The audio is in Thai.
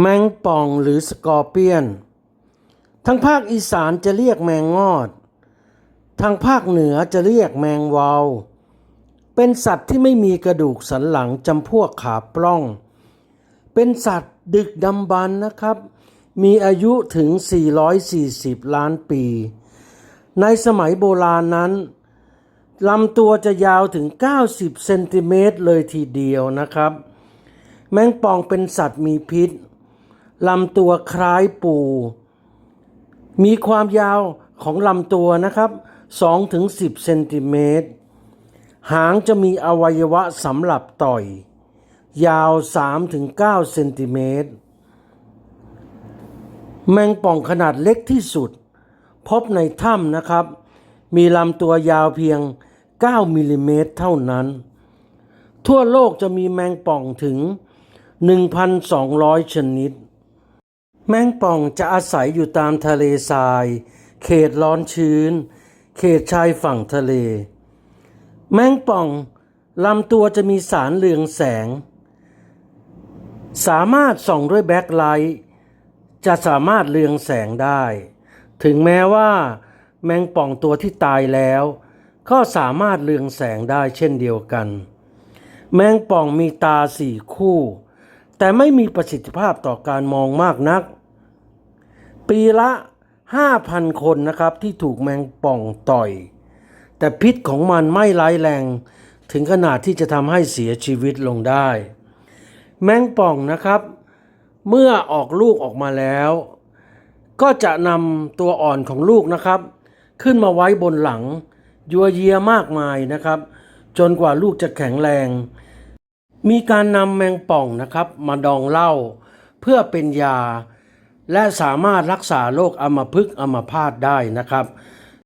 แมงป่องหรือสกอร์เปียน ทางภาคอีสานจะเรียกแมงงอด ทางภาคเหนือจะเรียกแมงวาว เป็นสัตว์ที่ไม่มีกระดูกสันหลังจำพวกขาปล้อง เป็นสัตว์ดึกดำบรรนะครับ มีอายุถึง 440 ล้านปี ในสมัยโบราณนั้นลำตัวจะยาวถึง 90 เซนติเมตรเลยทีเดียวนะครับ แมงป่องเป็นสัตว์มีพิษ ลำตัวคล้ายปู มีความยาวของลำตัวนะครับ2ถึง10เซนติเมตร หางจะมีอวัยวะสำหรับต่อย ยาว3ถึง9เซนติเมตร แมงป่องขนาดเล็กที่สุด พบในถ้ำนะครับ มีลำตัวยาวเพียง 9มิลลิเมตรเท่านั้น ทั่วโลกจะมีแมงป่องถึง 1,200 ชนิด แมงป่องจะอาศัยอยู่ตามทะเลทราย เขตร้อนชื้น เขตชายฝั่งทะเล แมงป่องลำตัวจะมีสารเรืองแสง สามารถส่องด้วยแบ็คไลท์จะสามารถเรืองแสงได้ ถึงแม้ว่า แมงป่องตัวที่ตายแล้ว ก็สามารถเรืองแสงได้เช่นเดียวกัน แมงป่องมีตาสี่คู่ แต่ไม่มีประสิทธิภาพต่อการมองมากนัก ปีละ 5,000 คนนะครับที่ถูกแมงป่องต่อย แต่พิษของมันไม่ร้ายแรง ถึงขนาดที่จะทำให้เสียชีวิตลงได้ แมงป่องนะครับ เมื่อออกลูกออกมาแล้ว ก็จะนำตัวอ่อนของลูกนะครับ ขึ้นมาไว้บนหลัง ยัวเยียมากมายนะครับ จนกว่าลูกจะแข็งแรง มีการนำแมงป่องนะครับ มาดองเหล้าเพื่อเป็นยา และสามารถรักษาโรคอัมพฤกษ์อัมพาตได้นะครับ